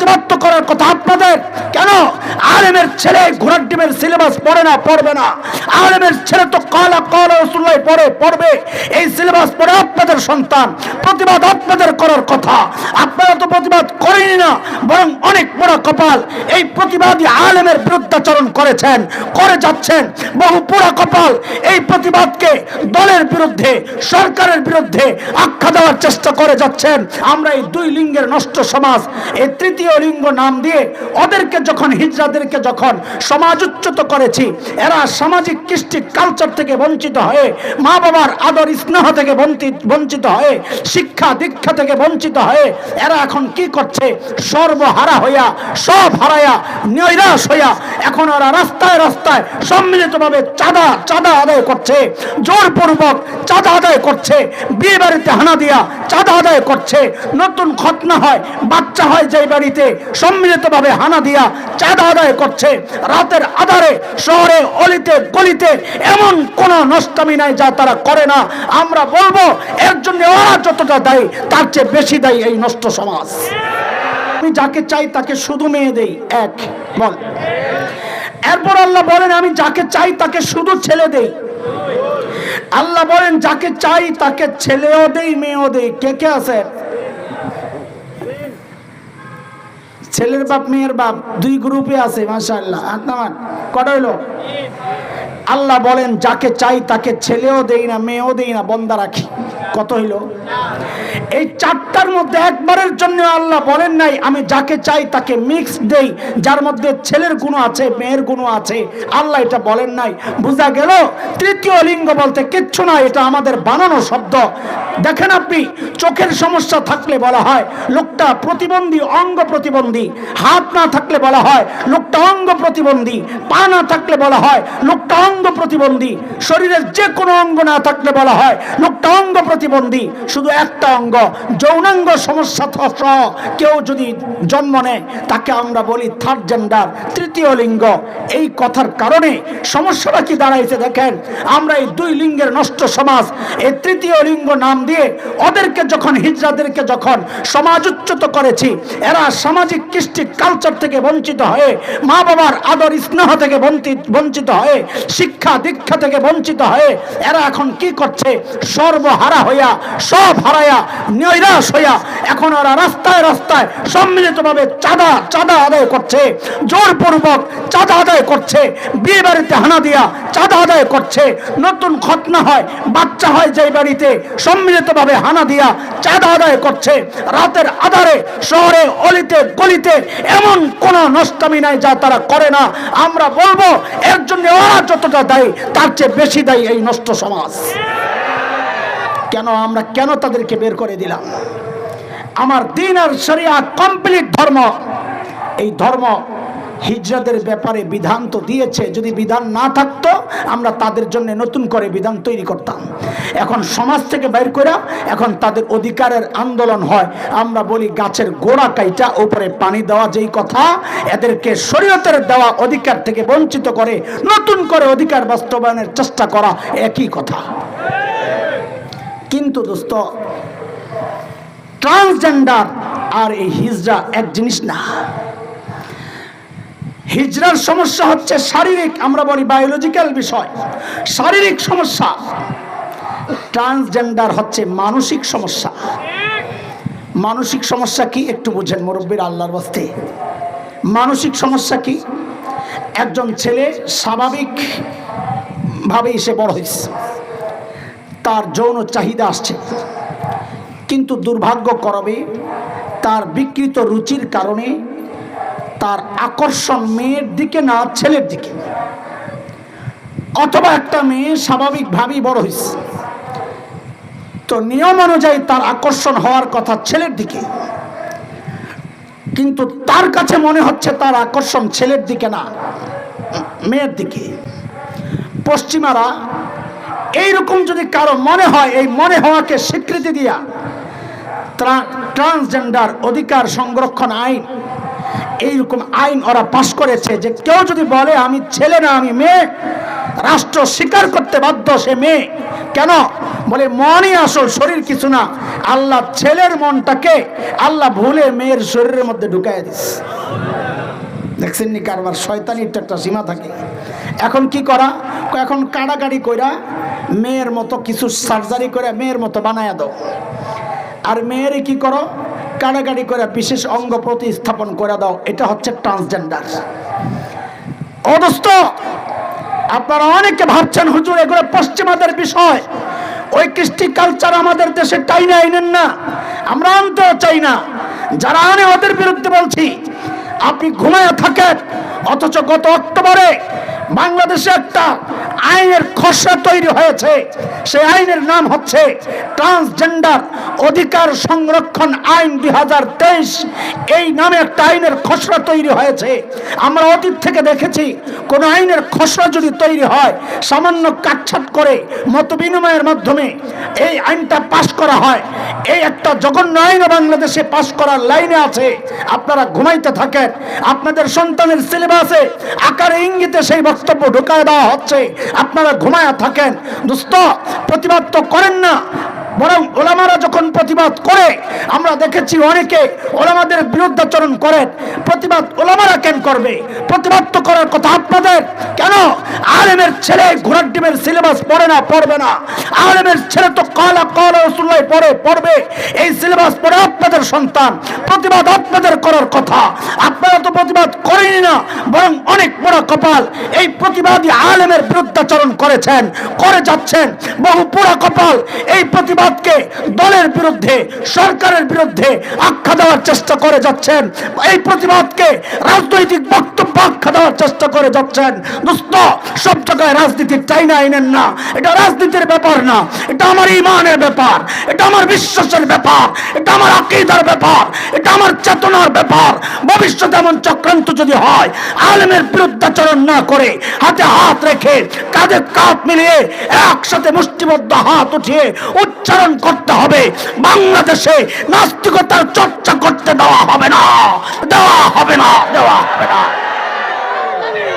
প্রতিবাদ করার কথা আপনাদের। কেন? আলেমের ছেলে ঘোড়ার ডিমের সিলেবাস পড়ে না, পড়বে না। আলেমের ছেলে তো কলা কলা রসুল্লাহ পড়ে, পড়বে। এই সিলেবাস পড়ে আপনাদের সন্তান। প্রতিবাদ আপনাদের করার কথা। আপনারা তো প্রতিবাদ করেনি না, বরং অনেক বড় কপাল। এই প্রতিবাদী আলেমের বিরুদ্ধাচরণ করেছেন, করে যাচ্ছেন। বহু পুরা কপাল এই প্রতিবাদকে দলের বিরুদ্ধে, সরকারের বিরুদ্ধে আখ্যা দেওয়ার চেষ্টা করে যাচ্ছেন। আমরা এই দুই লিঙ্গের নষ্ট সমাজ, এই তৃতীয় লিঙ্গ নাম দিয়ে ওদেরকে যখন হিজড়াদেরকে যখন সমাজোচ্যুত করেছি, এরা সামাজিক কৃষ্টি কালচার থেকে বঞ্চিত হয়ে, মা বাবার আদর স্নেহ থেকে বঞ্চিত হয়ে, শিক্ষা দীক্ষা থেকে বঞ্চিত হয়ে, এরা এখন কি করছে? সর্বহারা হইয়া, সব হারাইয়া, নৈরাশ হইয়া, এখন ওরা রাস্তায় রাস্তায় সম্মিলিতভাবে চাঁদা চাঁদা আদায় করছে, জোরপূর্বক চাঁদা আদায় করছে, বিয়ে বাড়িতে হানা দিয়া চাঁদা আদায় করছে, নতুন খতনা হয়, বাচ্চা হয় যেই বাড়িতে সম্মিলিতভাবে হানা দিয়া চাঁদা আদায় করছে। রাতের আধারে, শহরে, অলিতে, গলিতে এমন কোন নষ্টামি নাই যা তারা করে না। আমরা বলব, এর জন্য ওরা যতটা দায়ী, তার চেয়ে বেশি দায়ী এই নষ্ট সমাজ। আমি যাকে চাই তাকে শুধু মেয়ে দেই, এক, বল। এরপর আল্লাহ বলেন, আমি যাকে চাই তাকে শুধু ছেলে দেই। আল্লাহ বলেন, যাকে চাই তাকে ছেলেও দেই, মেয়েও দেই। কে কে আছে? ছেলের বাপ, মেয়ের বাপ, দুই গ্রুপে আছে, মাশাআল্লাহ। আপনার কটা হইল? আল্লাহ বলেন, যাকে চাই তাকে ছেলেও দেই না, মেয়েও দেই না, বন্দা রাখি। কত হইল? এই চারটার মধ্যে একবারের জন্য আল্লাহ বলেন নাই, আমি যাকে চাই তাকে মিক্স দেই। যার মধ্যে ছেলের গুণ আছে, মেয়ের গুণ আছে, আল্লাহ এটা বলেন নাই। বোঝা গেল? তৃতীয় লিঙ্গ বলতে কিচ্ছু না, এটা আমাদের বানানো শব্দ। দেখেন আপনি, চোখের সমস্যা থাকলে বলা হয়, লোকটা প্রতিবন্ধী, অঙ্গ প্রতিবন্ধী। হাত না থাকলে বলা হয়, লোকটা অঙ্গ প্রতিবন্ধী। পা না থাকলে বলা হয়, লোকটা অঙ্গ প্রতিবন্ধী। শরীরের যে কোনো অঙ্গ না থাকলে বলা হয়, লোকটা অঙ্গ প্রতিবন্ধী। শুধু একটা অঙ্গ যৌনাঙ্গ সমস্যা সহ কেউ যদি জন্ম নেয়, তাকে আমরা বলি থার্ড জেন্ডার তৃতীয় লিঙ্গ। এই কথার কারণে সমস্যাটা কি দাঁড়াইছে দেখেন? আমরা এই দুই লিঙ্গের নষ্ট সমাজ, এই তৃতীয় লিঙ্গ নাম দিয়ে ওদেরকে যখন যখন করেছি, এরা সামাজিক কৃষ্টি কালচার থেকে বঞ্চিত হয়ে মা বাবার আদর স্নেহ থেকে বঞ্চিত হয়ে, শিক্ষা দীক্ষা থেকে বঞ্চিত হয়ে, এরা এখন কি করছে? সর্বহারা হইয়া, সব হারাইয়া নৈরাশ হইয়া এখন ওরা রাস্তায় রাস্তায় সম্মিলিতভাবে চাঁদা চাঁদা আদায় করছে। জোরপূর্বক চাঁদা আদায় করছে। বিয়ে বাড়িতে হানা দিয়া চাঁদা আদায় করছে। নতুন খতনা হয়, বাচ্চা হয় যেই বাড়িতে সম্মিলিতভাবে হানা দিয়া চাঁদা আদায় করছে। রাতের আধারে, শহরে, অলিতে, গলিতে এমন কোন নষ্টামি নাই যা তারা করে না। আমরা বলব, এর জন্য ওরা যতটা দায়ী, তার চেয়ে বেশি দায়ী এই নষ্ট সমাজ। কেন আমরা কেন তাদেরকে বের করে দিলাম? আমার দিন আর শরিয়া কমপ্লিট ধর্ম। এই ধর্ম হিজরাদের ব্যাপারে বিধান তো দিয়েছে। যদি বিধান না থাকতো, আমরা তাদের জন্য নতুন করে বিধান তৈরি করতাম। এখন সমাজ থেকে বের করে এখন তাদের অধিকারের আন্দোলন হয়। আমরা বলি গাছের গোড়া কাইটা, উপরে পানি দেওয়া যেই কথা, এদেরকে শরীয়তের দেওয়া অধিকার থেকে বঞ্চিত করে নতুন করে অধিকার বাস্তবায়নের চেষ্টা করা একই কথা। কিন্তু দোস্ত ট্রান্সজেন্ডার আর এই হিজড়া এক জিনিস না। হিজড়ার সমস্যা হচ্ছে শারীরিক, আমরা বলি বায়োলজিক্যাল বিষয়। শারীরিক সমস্যা ট্রান্সজেন্ডার হচ্ছে মানসিক সমস্যা। মানসিক সমস্যা কি একটু বুঝেন মুরব্বীর আল্লাহর বস্তে মানসিক সমস্যা কি? একজন ছেলে স্বাভাবিক ভাবেই সে বড় হয়েছে তার যৌন চাহিদা আসছে। কিন্তু দুর্ভাগ্য করবে তার বিকৃত রুচির কারণে তার আকর্ষণ মেয়ের দিকে না, ছেলের দিকে। অথবা একটা মেয়ে স্বাভাবিকভাবেই বড় হয়েছে তো নিয়ম অনুযায়ী তার আকর্ষণ হওয়ার কথা ছেলের দিকে। কিন্তু তার কাছে মনে হচ্ছে তার আকর্ষণ ছেলের দিকে না, মেয়ের দিকে। পশ্চিমারা এইরকম যদি কারও মনে হয়, এই মনে হওয়াকে স্বীকৃতি দিয়া ট্রান্সজেন্ডার অধিকার সংরক্ষণ আইন, এইরকম আইন ওরা পাশ করেছে যে কেউ যদি বলে, আমি ছেলে না, আমি মেয়ে রাষ্ট্র স্বীকার করতে বাধ্য সে মেয়ে। কেন? বলে, মনই আসল, শরীর কিছু না। আল্লাহ ছেলের মনটাকে আল্লাহ ভুলে মেয়ের শরীরের মধ্যে ঢুকাই দিস দেখছেন নি কারবার? শয়তানির একটা সীমা থাকে। এখন কি করা? এখন কাড়াকাড়ি কইরা মেয়ের মতো কিছু সার্জারি করে মেয়ের মতো বানায়া দাও। আর মেয়ের কি করো? কাড়াকাড়ি করে বিশেষ অঙ্গ প্রতিস্থাপন করে দাও। এটা হচ্ছে ট্রান্সজেন্ডার অবস্থ আপনারা অনেকে ভাবছেন, হুজুর, এগুলো পশ্চিমাদের বিষয়। ওই কৃষ্টি কালচার আমাদের দেশে টাইনে আইনেন না। আমরা আনতেও চাই না। যারা আনে, ওদের বিরুদ্ধে বলছি, আপনি ঘুমায় থাকেন। অথচ গত অক্টোবরে বাংলাদেশে একটা আইনের খসড়া তৈরি হয়েছে। সেই আইনের নাম হচ্ছে ট্রান্সজেন্ডার অধিকার সংরক্ষণ আইন দু হাজার তেইশ, এই নামে একটা আইনের খসড়া তৈরি হয়েছে। আমরা অতীত থেকে দেখেছি, কোন আইনের খসড়া যদি তৈরি হয়, সামান্য কাটছাট করে মত বিনিময়ের মাধ্যমে এই আইনটা পাশ করা হয়। এই একটা জঘন্য আইন বাংলাদেশে পাশ করার লাইনে আছে। আপনারা ঘুমাইতে থাকেন, আপনাদের সন্তানের সিলেবাসে আকারে ইঙ্গিতে সেই বক্তব্য ঢুকায় দেওয়া হচ্ছে। আপনারা ঘুমায়া থাকেন। দোস্ত প্রতিবাদ তো করেন না বরং ওলামারা যখন প্রতিবাদ করে, আমরা দেখেছি অনেকে ওলামাদের বিরুদ্ধাচরণ করেন প্রতিবাদ ওলামারা কেন করবে? প্রতিবাদ তো করার কথা আপনাদের। কেন? আলেমের ছেলে ঘোড়ার ডিমের সিলেবাস পড়ে না, পড়বে না। আলেমের ছেলে তো কলা কলা রসুল্লাহ পড়ে, পড়বে। এই সিলেবাস পড়ে আপনাদের সন্তান। প্রতিবাদ আপনাদের করার কথা। আপনারা তো প্রতিবাদ করেনি না, বরং অনেক বড় কপাল। এই প্রতিবাদী আলেমের বিরুদ্ধাচরণ করেছেন, করে যাচ্ছেন। বহু পুরা কপাল। এই প্রতিবাদকে দলের বিরুদ্ধে, সরকারের বিরুদ্ধে আখ্যা দেওয়ার চেষ্টা করে যাচ্ছেন। এই প্রতিবাদকে রাজনৈতিক বক্তব্য আখ্যা দেওয়ার চেষ্টা করে যাচ্ছেন। দোস্ত সব জায়গায় রাজনীতির চাইনা আইনেন না। এটা রাজনীতির ব্যাপার না। এটা আমার ইমানের ব্যাপার। এটা আমার বিশ্বাসের ব্যাপার। এটা আমার আকিদার ব্যাপার। এটা আমার চেতনার ব্যাপার। ভবিষ্যতে এমন চক্রান্ত যদি হয়, আলমের বিরুদ্ধাচরণ না করে হাতে হাত রেখে কাঁধে কাঁধ মিলিয়ে একসাথে মুষ্টিবদ্ধ হাত উঠিয়ে উচ্চারণ করতে হবে। বাংলাদেশে নাস্তিকতার চর্চা করতে দেওয়া হবে না। দেওয়া হবে না, দেওয়া হবে না।